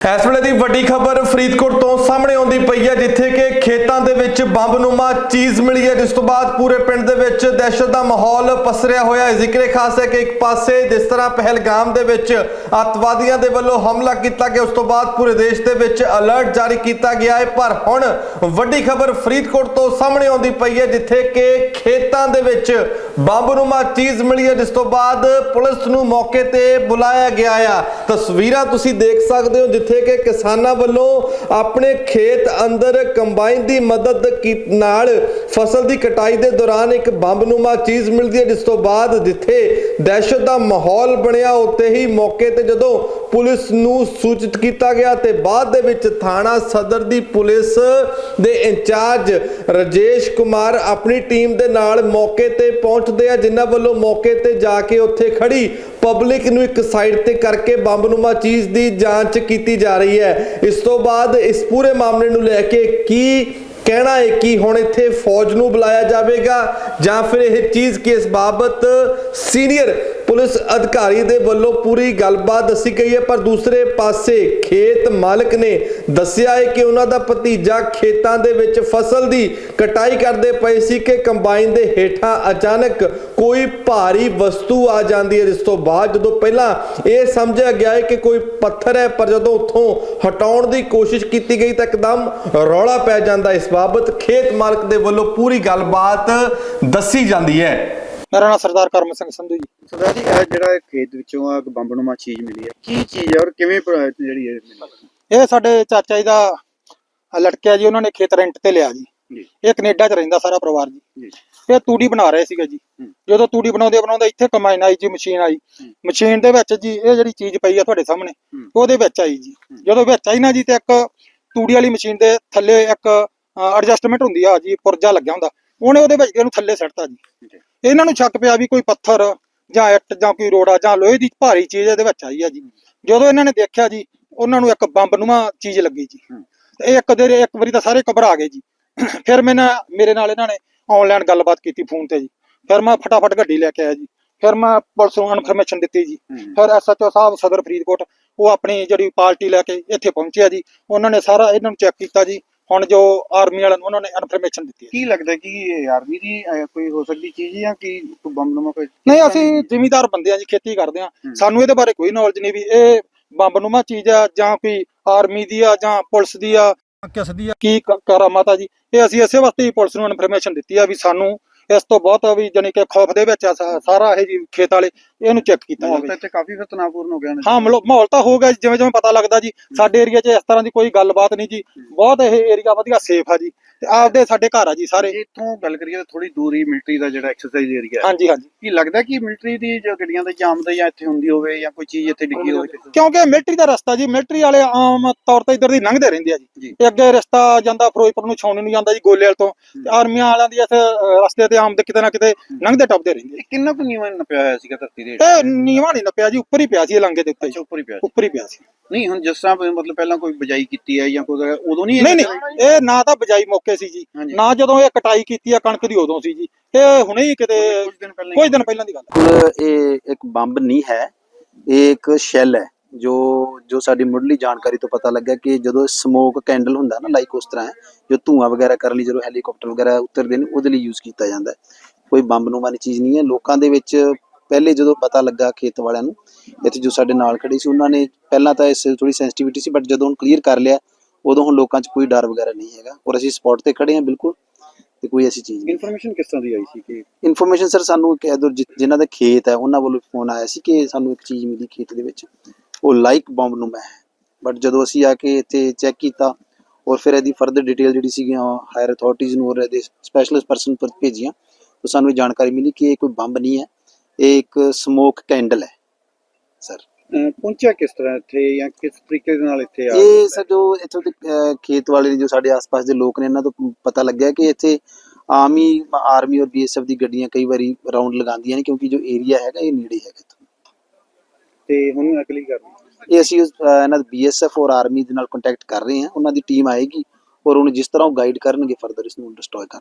ਇਸ ਵੇਲੇ ਦੀ ਵੱਡੀ ਖਬਰ ਫਰੀਦਕੋਟ ਤੋਂ ਸਾਹਮਣੇ ਆਉਂਦੀ ਪਈ ਹੈ ਜਿੱਥੇ ਕਿ ਖੇਤ ਵਿੱਚ ਬੰਬਨੁਮਾ ਚੀਜ਼ ਮਿਲੀ ਹੈ, ਜਿਸ ਤੋਂ ਬਾਅਦ ਪੂਰੇ ਪਿੰਡ ਦੇ ਵਿੱਚ ਦਹਿਸ਼ਤ ਦਾ ਮਾਹੌਲ ਪਸਰਿਆ ਹੋਇਆ ਹੈ। ਜ਼ਿਕਰੇ ਖਾਸ ਹੈ ਕਿ ਇੱਕ ਪਾਸੇ ਜਿਸ ਤਰ੍ਹਾਂ ਪਹਿਲਗਾਮ ਦੇ ਵਿੱਚ ਅੱਤਵਾਦੀਆਂ ਦੇ ਵੱਲੋਂ ਹਮਲਾ ਕੀਤਾ ਗਿਆ, ਉਸ ਤੋਂ ਬਾਅਦ ਪੂਰੇ ਦੇਸ਼ ਦੇ ਵਿੱਚ ਅਲਰਟ ਜਾਰੀ ਕੀਤਾ ਗਿਆ ਹੈ। ਪਰ ਹੁਣ ਵੱਡੀ ਖਬਰ ਫਰੀਦਕੋਟ ਤੋਂ ਸਾਹਮਣੇ ਆਉਂਦੀ ਪਈ ਹੈ, ਜਿੱਥੇ ਕਿ ਖੇਤਾਂ ਦੇ ਵਿੱਚ ਬੰਬਨੁਮਾ ਚੀਜ਼ ਮਿਲੀ ਹੈ, ਜਿਸ ਤੋਂ ਬਾਅਦ ਪੁਲਿਸ ਨੂੰ ਮੌਕੇ ਤੇ ਬੁਲਾਇਆ ਗਿਆ ਆ। ਤਸਵੀਰਾਂ ਤੁਸੀਂ ਦੇਖ ਸਕਦੇ ਹੋ, ਜਿੱਥੇ ਕਿ ਕਿਸਾਨਾਂ ਵੱਲੋਂ ਆਪਣੇ ਖੇਤ ਅੰਦਰ ਕੰਬਾਈਨ ਦੀ ਮਦਦ ਕੀ- ਨਾਲ ਫਸਲ ਦੀ ਕਟਾਈ ਦੇ ਦੌਰਾਨ ਇੱਕ ਬੰਬਨੁਮਾ ਚੀਜ਼ ਮਿਲਦੀ ਹੈ, ਜਿਸ ਤੋਂ ਬਾਅਦ ਜਿੱਥੇ ਦਹਿਸ਼ਤ ਦਾ ਮਾਹੌਲ ਬਣਿਆ ਉੱਤੇ ਹੀ ਮੌਕੇ ਤੇ ਜਦੋਂ ਪੁਲਿਸ ਨੂੰ ਸੂਚਿਤ ਕੀਤਾ ਗਿਆ ਤੇ ਬਾਅਦ ਦੇ ਵਿੱਚ ਥਾਣਾ ਸਦਰ ਦੀ ਪੁਲਿਸ ਦੇ ਇੰਚਾਰਜ ਰਜੇਸ਼ ਕੁਮਾਰ ਆਪਣੀ ਟੀਮ ਦੇ ਨਾਲ ਮੌਕੇ ਤੇ ਪਹੁੰਚਦੇ ਆ, ਜਿਨ੍ਹਾਂ ਵੱਲੋਂ ਮੌਕੇ ਤੇ ਜਾ ਕੇ ਉੱਥੇ ਖੜੀ ਪਬਲਿਕ ਨੂੰ ਇੱਕ ਸਾਈਡ ਤੇ ਕਰਕੇ ਬੰਬਨੁਮਾ ਚੀਜ਼ ਦੀ ਜਾਂਚ ਕੀਤੀ ਜਾ ਰਹੀ ਹੈ। ਇਸ ਤੋਂ ਬਾਅਦ ਇਸ ਪੂਰੇ ਮਾਮਲੇ ਨੂੰ ਲੈ ਕੇ ਕੀ ਕਹਿਣਾ ਹੈ ਕਿ ਹੁਣ ਇੱਥੇ ਫੌਜ ਨੂੰ ਬੁਲਾਇਆ ਜਾਵੇਗਾ ਜਾਂ ਫਿਰ ਇਹ ਚੀਜ਼ ਕਿਸ ਬਾਬਤ ਸੀਨੀਅਰ ਪੁਲਿਸ ਅਧਿਕਾਰੀ ਦੇ ਵੱਲੋਂ ਪੂਰੀ ਗੱਲਬਾਤ ਦੱਸੀ ਗਈ ਹੈ, ਪਰ ਦੂਸਰੇ ਪਾਸੇ ਖੇਤ ਮਾਲਕ ਨੇ ਦੱਸਿਆ ਹੈ ਕਿ ਉਹਨਾਂ ਦਾ ਭਤੀਜਾ ਖੇਤਾਂ ਦੇ ਵਿੱਚ ਫਸਲ ਦੀ ਕਟਾਈ ਕਰਦੇ ਪਏ ਸੀ ਕਿ ਕੰਬਾਈਨ ਦੇ ਹੇਠਾਂ ਅਚਾਨਕ ਕੋਈ ਭਾਰੀ ਵਸਤੂ ਆ ਜਾਂਦੀ ਹੈ, ਜਿਸ ਤੋਂ ਬਾਅਦ ਜਦੋਂ ਪਹਿਲਾਂ ਇਹ ਸਮਝਿਆ ਗਿਆ ਹੈ ਕਿ ਕੋਈ ਪੱਥਰ ਹੈ, ਪਰ ਜਦੋਂ ਉੱਥੋਂ ਹਟਾਉਣ ਦੀ ਕੋਸ਼ਿਸ਼ ਕੀਤੀ ਗਈ ਤਾਂ ਇੱਕਦਮ ਰੌਲਾ ਪੈ ਜਾਂਦਾ ਇਸ ਬਾਬਤ ਖੇਤ ਮਾਲਕ ਦੇ ਵੱਲੋਂ ਪੂਰੀ ਗੱਲਬਾਤ ਦੱਸੀ ਜਾਂਦੀ ਹੈ। ਮੇਰਾ ਨਾਮ ਸਰਦਾਰ ਕਰਮ ਸਿੰਘ ਸੰਧੂ ਜੀ। ਸਰਦਾਰ ਜੀ ਇਹ ਜਿਹੜਾ ਖੇਤ ਵਿੱਚੋਂ ਆ ਬੰਬਨੁਮਾ ਚੀਜ਼ ਮਿਲੀ ਹੈ ਕੀ ਚੀਜ਼ ਹੈ ਔਰ ਕਿਵੇਂ ਜਿਹੜੀ ਹੈ? ਇਹ ਸਾਡੇ ਚਾਚਾ ਜੀ ਦਾ ਲਟਕਿਆ ਜੀ ਉਹਨਾਂ ਨੇ ਖੇਤ ਰੈਂਟ ਤੇ ਲਿਆ ਜੀ। ਇਹ ਕੈਨੇਡਾ 'ਚ ਰਹਿੰਦਾ ਸਾਰਾ ਪਰਿਵਾਰ ਜੀ। ਇਹ ਤੂੜੀ ਬਣਾ ਰਹੇ ਸੀਗੇ ਜੀ। ਜਦੋਂ ਤੂੜੀ ਬਣਾਉਂਦੇ ਬਣਾਉਂਦੇ ਇੱਥੇ ਕਮਾਈਨ ਆਈ ਜੀ ਮਸ਼ੀਨ ਆਈ। ਮਸ਼ੀਨ ਦੇ ਵਿੱਚ ਜੀ ਇਹ ਜਿਹੜੀ ਚੀਜ਼ ਪਈ ਆ ਤੁਹਾਡੇ ਸਾਹਮਣੇ। ਉਹਦੇ ਵਿੱਚ ਆਈ ਜੀ। ਜਦੋਂ ਵਿੱਚ ਆਈ ਨਾ ਜੀ ਤੇ ਇੱਕ ਤੂੜੀ ਵਾਲੀ ਮਸ਼ੀਨ ਦੇ ਥੱਲੇ ਇੱਕ ਐਡਜਸਟਮੈਂਟ ਹੁੰਦੀ ਆ ਜੀ ਪੁਰਜਾ ਲੱਗਿਆ ਹੁੰਦਾ। ਉਹਨੇ ਉਹਦੇ ਵਿੱਚ ਇਹਨੂੰ ਥੱਲੇ ਸੱਟਤਾ ਜੀ। ਇਹਨਾਂ ਨੂੰ ਸ਼ੱਕ ਪਿਆ ਵੀ ਕੋਈ ਪੱਥਰ ਜਾਂ ਇੱਟ ਜਾਂ ਕੋਈ ਰੋੜਾ ਜਾਂ ਲੋਹੇ ਦੀ ਭਾਰੀ ਚੀਜ਼ ਇਹਦੇ ਵਿੱਚ ਆਈ ਆ ਜੀ। ਜਦੋਂ ਇਹਨਾਂ ਨੇ ਦੇਖਿਆ ਜੀ ਉਹਨਾਂ ਨੂੰ ਇੱਕ ਬੰਬ ਨੂੰਮਾ ਚੀਜ਼ ਲੱਗੀ ਜੀ। ਹੂੰ। ਤੇ ਇੱਕ ਦੇ ਇੱਕ ਵਾਰੀ ਤਾਂ ਸਾਰੇ ਘਬਰਾ ਗਏ ਜੀ। ਫਿਰ ਮੈਂ ਨਾ- ਮੇਰੇ ਨਾਲ ਇਹਨਾਂ ਨੇ ਆਨਲਾਈਨ ਗੱਲਬਾਤ ਕੀਤੀ ਫੋਨ ਤੇ ਜੀ। ਫਿਰ ਮੈਂ ਫਟਾਫਟ ਗੱਡੀ ਲੈ ਕੇ ਆਇਆ ਜੀ। ਫਿਰ ਮੈਂ ਪੁਲਿਸ ਨੂੰ ਇਨਫੋਰਮੇਸ਼ਨ ਦਿੱਤੀ ਜੀ। ਫਿਰ ਐਸਐਚਓ ਸਾਹਿਬ ਸਦਰ ਫਰੀਦਕੋਟ ਉਹ ਆਪਣੀ ਜਿਹੜੀ ਪਾਰਟੀ ਲੈ ਕੇ ਇੱਥੇ ਪਹੁੰਚਿਆ ਜੀ। ਉਹਨਾਂ ਨੇ ਸਾਰਾ ਇਹਨਾਂ ਨੂੰ ਚੈੱਕ ਕੀਤਾ ਜੀ। ਹੁਣ ਜੋ ਆਰਮੀ ਵਾਲਿਆਂ ਨੂੰ ਉਹਨਾਂ ਨੇ ਇਨਫੋਰਮੇਸ਼ਨ ਦਿੱਤੀ ਹੈ। ਕੀ ਲੱਗਦਾ ਕਿ ਇਹ ਆਰਮੀ ਦੀ ਅਹ, ਕੋਈ ਹੋ ਸਕਦੀ ਚੀਜ਼ ਜਾਂ ਕਿ ਕੋਈ ਬੰਬਨੁਮਾ ਕੋਈ ਨਹੀਂ ਅਸੀਂ ਜ਼ਿਮੀਦਾਰ ਬੰਦੇ ਆ ਜੀ ਖੇਤੀ ਕਰਦੇ ਆ ਹੂੰ। ਸਾਨੂੰ ਇਹਦੇ ਬਾਰੇ ਕੋਈ ਨੌਲੇਜ ਨਹੀਂ ਵੀ ਇਹ ਬੰਬ ਨੂੰਮਾ ਚੀਜ਼ ਆ ਜਾਂ ਕੋਈ ਆਰਮੀ ਦੀ ਆ ਜਾਂ ਪੁਲਿਸ ਦੀ ਆ। ਕਿਸ ਦੀ ਆ? ਕੀ ਕ- ਕਰਾਮਾਤ ਆ ਜੀ? ਇਹ ਅਸੀਂ ਇਸੇ ਵਾਸਤੇ ਹੀ ਪੁਲਿਸ ਨੂੰ ਇਨਫੋਰਮੇਸ਼ਨ ਦਿੱਤੀ ਆ ਵੀ ਸਾਨੂੰ ਇਸ ਤੋਂ ਬਹੁਤ ਵੀ ਜਾਣੀ ਕਿ ਖੌਫ ਦੇ ਵਿੱਚ ਆ ਸਾ- ਸਾਰਾ ਇਹ ਜੀ ਖੇਤ ਵਾਲੇ ਇਹਨੂੰ ਚੈੱਕ ਕੀਤਾ ਮਾਹੌਲ ਜਾਵੇ। ਤਾਂ ਇੱਥੇ ਕਾਫੀ ਫਿਰ ਤਣਾਅਪੂਰਨ ਹੋ ਗਿਆ ਨਾ ਹਾਂ ਮਲੋ- ਮਾਹੌਲ ਤਾਂ ਹੋ ਗਿਆ ਜੀ, ਜਿਵੇਂ ਜਿਵੇਂ ਪਤਾ ਲੱਗਦਾ ਜੀ ਸਾਡੇ ਏਰੀਆ 'ਚ ਇਸ ਤਰ੍ਹਾਂ ਦੀ ਕੋਈ ਗੱਲਬਾਤ ਨਹੀਂ ਜੀ। ਬਹੁਤ ਇਹ ਏਰੀਆ ਵਧੀਆ ਸੇਫ ਆ ਜੀ। ਤੇ ਆਪਦੇ ਸਾਡੇ ਘਰ ਆ ਜੀ ਸਾਰੇ। ਜੇ ਇੱਥੋਂ ਗੱਲ ਕਰੀਏ ਤਾਂ ਥੋੜੀ ਦੂਰੀ ਮਿਲਟਰੀ ਦਾ ਜਿਹੜਾ ਐਕਸਰਸਾਈਜ਼ ਏਰੀਆ ਹੈ। ਹਾਂਜੀ ਹਾਂਜੀ। ਕੀ ਲੱਗਦਾ ਕਿ ਮਿਲਟਰੀ ਦੀ ਜੋ ਗੱਡੀਆਂ ਦਾ ਜਾਮ ਦਾ ਜਾਂ ਇੱਥੇ ਹੁੰਦੀ ਹੋਵੇ ਜਾਂ ਕੋਈ ਚੀਜ਼ ਇੱਥੇ ਡਿੱਗੀ ਹੋਵੇ ਕਿਉਂਕਿ ਮਿਲਟਰੀ ਦਾ ਰਸਤਾ ਜੀ ਮਿਲਟਰੀ ਵਾਲੇ ਆਮ ਤੌਰ ਤੇ ਇੱਧਰ ਦੀ ਲੰਘਦੇ ਰਹਿੰਦੇ ਆ ਜੀ। ਜੀ। ਤੇ ਅੱਗੇ ਰਸਤਾ ਜਾਂਦਾ ਫਿਰੋਜ਼ਪੁਰ ਨੂੰ ਛਾਉਣੀ ਨੂੰ ਜਾਂਦਾ ਜੀ ਗੋਲੇਵਾਲ ਤੋਂ। ਤੇ ਆਰਮੀਆਂ ਵਾਲਿਆਂ ਦੀ ਇਸ ਰਸਤੇ ਤੇ ਆਮ ਦੇ ਕਿਤੇ ਨਾ ਕਿਤੇ ਲੰਘਦੇ ਟੱਪਦੇ ਰਹਿੰਦੇ ਇਹ ਕਿੰਨਾ ਕੁ ਨੀਵਾਂ ਨਪਿਆ ਹੋਇਆ ਸੀਗਾ ਧਰਤੀ ਦੇ ਆ। ਇਹ ਨੀਵਾਂ ਨਹੀਂ ਨੱਪਿਆ ਜੀ ਉੱਪਰ ਹੀ ਪਿਆ ਸੀ ਇਹ ਲੰਗੇ ਦੇ ਉੱਤੇ ਅੱਛਾ ਉੱਪਰ ਹੀ ਪਿਆ ਸੀ। ਉੱਪਰ ਹੀ ਪਿਆ ਸੀ। ਨਹੀਂ ਹੁਣ ਜਿਸ ਤਰ੍ਹਾਂ ਮਤਲਬ ਪਹਿਲਾਂ ਕੋਈ ਬਜਾਈ ਕੀਤੀ ਹੈ ਜਾਂ ਕੋਈ ਉਦੋਂ ਨਹੀਂ ਇਹ ਨਹੀਂ ਨਹੀਂ ਇਹ ਨਾ ਤਾਂ ਬਜਾਈ ਮੌਕੇ ਸੀ ਜੀ। ਹਾਂਜੀ। ਨਾ ਜਦੋਂ ਇਹ ਕਟਾਈ ਕੀਤੀ ਆ ਕਣਕ ਦੀ ਉਦੋਂ ਸੀ ਜੀ। ਇਹ ਹੁਣੇ ਹੀ ਕਿਤੇ ਕੁਝ ਦਿਨ ਪਹਿਲਾਂ ਕੁਝ ਦਿਨ ਪਹਿਲਾਂ ਦੀ ਗੱਲ ਹੈ ਬਿਲਕੁਲ ਇਹ ਇੱਕ ਬੰਬ ਨਹੀਂ ਹੈ ਇਹ ਇੱਕ ਸ਼ੈਲ ਹੈ ਜੋ ਜੋ ਸਾਡੀ ਮੁੱਢਲੀ ਜਾਣਕਾਰੀ ਤੋਂ ਪਤਾ ਲੱਗਾ ਕਿ ਜਦੋਂ ਸਮੋਕ ਕੈਂਡਲ ਹੁੰਦਾ ਨਾ ਲਾਈਕ ਉਸ ਤਰ੍ਹਾਂ ਹੈ ਜੋ ਧੂਆਂ ਵਗੈਰਾ ਕਰਨ ਲਈ ਜਦੋਂ ਹੈਲੀਕਾਪਟਰ ਵਗੈਰਾ ਉਤਰਦੇ ਨੇ ਉਹਦੇ ਲਈ ਯੂਜ਼ ਕੀਤਾ ਜਾਂਦਾ ਹੈ। ਕੋਈ ਬੰਬ ਨੂੰ ਵਾਲੀ ਚੀਜ਼ ਨਹੀਂ ਹੈ। ਲੋਕਾਂ ਦੇ ਵਿੱਚ ਪਹਿਲੇ ਜਦੋਂ ਪਤਾ ਲੱਗਾ ਖੇਤ ਵਾਲਿਆਂ ਨੂੰ ਇੱਥੇ ਜੋ ਸਾਡੇ ਨਾਲ ਖੜੇ ਸੀ ਉਹਨਾਂ ਨੇ ਪਹਿਲਾਂ ਤਾਂ ਇਸ ਥੋੜੀ ਸੈਂਸਿਟੀਵਿਟੀ ਸੀ ਬਟ ਜਦੋਂ ਹੁਣ ਕਲੀਅਰ ਕਰ ਲਿਆ ਉਦੋਂ ਹੁਣ ਲੋਕਾਂ 'ਚ ਕੋਈ ਡਰ ਵਗੈਰਾ ਨਹੀਂ ਹੈਗਾ। ਔਰ ਅਸੀਂ ਸਪੌਟ ਤੇ ਖੜੇ ਹਾਂ ਬਿਲਕੁਲ ਤੇ ਕੋਈ ਐਸੀ ਚੀਜ਼ ਨਹੀਂ। ਇਨਫੋਰਮੇਸ਼ਨ ਕਿਸ ਤਰ੍ਹਾਂ ਦੀ ਆਈ ਸੀ ਕਿ ਇਨਫੋਰਮੇਸ਼ਨ ਸਰ ਸਾਨੂੰ ਇੱਕ ਇੱਧਰ ਜਿਨ੍ਹਾਂ ਦਾ ਖੇਤ ਹੈ ਉਹਨਾਂ ਵੱਲੋਂ ਫੋਨ ਆਇਆ ਸੀ ਕਿ ਸਾਨੂੰ ਇੱਕ ਚੀਜ਼ ਮਿਲੀ ਖੇਤ ਦੇ ਵਿੱਚ। ਉਹ ਲਾਈਕ ਬੰਬ ਨੂੰ ਮੈਂ ਬਟ ਜਦੋਂ ਅਸੀਂ ਆ ਕੇ ਇੱਥੇ ਚੈੱਕ ਕੀਤਾ ਔਰ ਫਿਰ ਇਹਦੀ ਫਰਦਰ ਡਿਟੇਲ ਜਿਹੜੀ ਸੀਗੀਆਂ ਹਾਇਰ ਅਥਾਰਟੀਜ਼ ਨੂੰ ਔਰ ਇਹਦੇ ਸਪੈਸ਼ਲਿਸਟ ਪਰਸਨ ਪਰ ਭੇਜੀਆਂ ਤਾਂ ਸਾਨੂੰ ਇਹ ਜਾਣਕਾਰੀ ਮਿਲੀ ਕਿ ਇਹ ਕੋਈ ਬੰਬ ਨਹੀਂ ਹੈ। ਇਹ ਇੱਕ ਸਮੋਕ ਕੈਂਡਲ ਹੈ ਸਰ ਅਹ, ਪਹੁੰਚਿਆ ਕਿਸ ਤਰ੍ਹਾਂ ਇੱਥੇ ਜਾਂ ਕਿਸ ਤਰੀਕੇ ਦੇ ਨਾਲ ਇੱਥੇ ਆ ਇਹ ਸਰ ਜੋ ਇੱਥੋਂ ਦੇ ਅਹ, ਖੇਤ ਵਾਲੇ ਨੇ ਜੋ ਸਾਡੇ ਆਸ-ਪਾਸ ਦੇ ਲੋਕ ਨੇ ਇਹਨਾਂ ਤੋਂ ਪਤਾ ਲੱਗਿਆ ਕਿ ਇੱਥੇ ਹੀ ਆਰਮੀ ਔਰ ਬੀਐਸਐਫ ਦੀ ਗੱਡੀਆਂ ਕਈ ਵਾਰੀ ਰਾਉਂਡ ਲਗਾਉਂਦੀਆਂ ਨੇ ਕਿਉਂਕਿ ਜੋ ਏਰੀਆ ਹੈਗਾ ਇਹ ਨੇੜੇ ਹੈਗਾ ਇੱਥੋਂ। ਤੇ ਹੁਣ ਅਗਲੀ ਕਰਨੀ ਇਹ ਅਸੀਂ ਉਸ, ਅਹ, ਇਹਨਾਂ ਦਾ ਬੀਐਸਐਫ ਔਰ ਆਰਮੀ ਦੇ ਨਾਲ ਕੰਟੈਕਟ ਕਰ ਰਹੇ ਹਾਂ ਉਹਨਾਂ ਦੀ ਟੀਮ ਆਏਗੀ ਔਰ ਉਹਨੂੰ ਜਿਸ ਤਰ੍ਹਾਂ ਉਹ ਗਾਈਡ ਕਰਨਗੇ ਫਰਦਰ ਇਸ ਨੂੰ ਡਿਸਟਰੋਏ ਕਰ